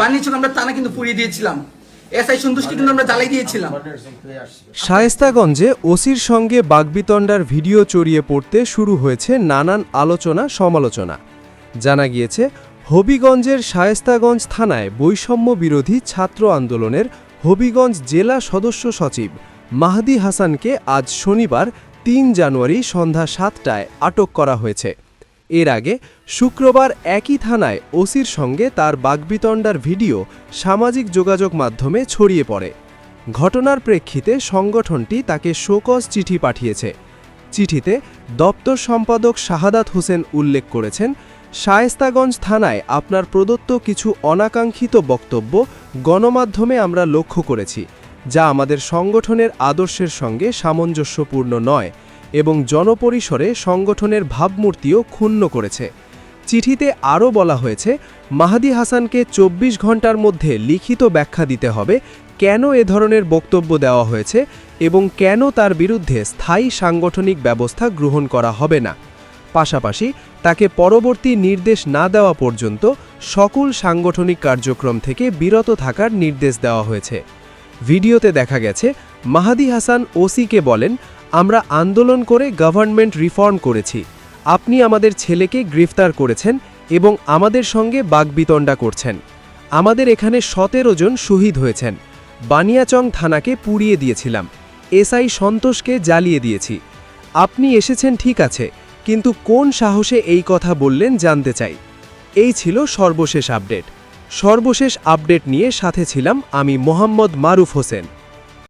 বানিয়েছিল আমরা কিন্তু পুড়িয়ে দিয়েছিলাম। এসআই কিন্তু আমরা জ্বালাই দিয়েছিলাম। শায়েস্তাগঞ্জে ওসির সঙ্গে বাগবিতণ্ডার ভিডিও চড়িয়ে পড়তে শুরু হয়েছে নানান আলোচনা, সমালোচনা। জানা গিয়েছে, হবিগঞ্জের শায়েস্তাগঞ্জ থানায় বৈষম্য বিরোধী ছাত্র আন্দোলনের হবিগঞ্জ জেলা সদস্য সচিব মাহদি হাসানকে আজ শনিবার তিন জানুয়ারি সন্ধ্যা সাতটায় আটক করা হয়েছে। এর আগে শুক্রবার একই থানায় ওসির সঙ্গে তার বাগবিতণ্ডার ভিডিও সামাজিক যোগাযোগ মাধ্যমে ছড়িয়ে পড়ে। ঘটনার প্রেক্ষিতে সংগঠনটি তাকে শোকজ চিঠি পাঠিয়েছে। চিঠিতে দপ্তর সম্পাদক শাহাদাত হোসেন উল্লেখ করেছেন, শায়েস্তাগঞ্জ থানায় আপনার প্রদত্ত কিছু অনাকাঙ্ক্ষিত বক্তব্য গণমাধ্যমে আমরা লক্ষ্য করেছি, যা আমাদের সংগঠনের আদর্শের সঙ্গে সামঞ্জস্যপূর্ণ নয়। এবং জনপরিসরে সংগঠনের ভাবমূর্তিও ক্ষুণ্ণ করেছে। চিঠিতে আরও বলা হয়েছে, মাহাদি হাসানকে চব্বিশ ঘণ্টার মধ্যে লিখিত ব্যাখ্যা দিতে হবে, কেন এ ধরনের বক্তব্য দেওয়া হয়েছে এবং কেন তার বিরুদ্ধে স্থায়ী সাংগঠনিক ব্যবস্থা গ্রহণ করা হবে না। পাশাপাশি তাকে পরবর্তী নির্দেশ না দেওয়া পর্যন্ত সকল সাংগঠনিক কার্যক্রম থেকে বিরত থাকার নির্দেশ দেওয়া হয়েছে। ভিডিওতে দেখা গেছে, মাহাদি হাসান ওসিকে বলেন আমরা আন্দোলন করে গভর্নমেন্ট রিফর্ম করেছি। আপনি আমাদের ছেলেকে গ্রেফতার করেছেন এবং আমাদের সঙ্গে বাগবিতণ্ডা করছেন। আমাদের এখানে সতেরো জন শহীদ হয়েছেন। বানিয়াচং থানাকে পুড়িয়ে দিয়েছিলাম। এসআই সন্তোষকে জ্বালিয়ে দিয়েছি। আপনি এসেছেন ঠিক আছে, কিন্তু কোন সাহসে এই কথা বললেন জানতে চাই। এই ছিল সর্বশেষ আপডেট। সর্বশেষ আপডেট নিয়ে সাথে ছিলাম আমি মোহাম্মদ মারুফ হোসেন।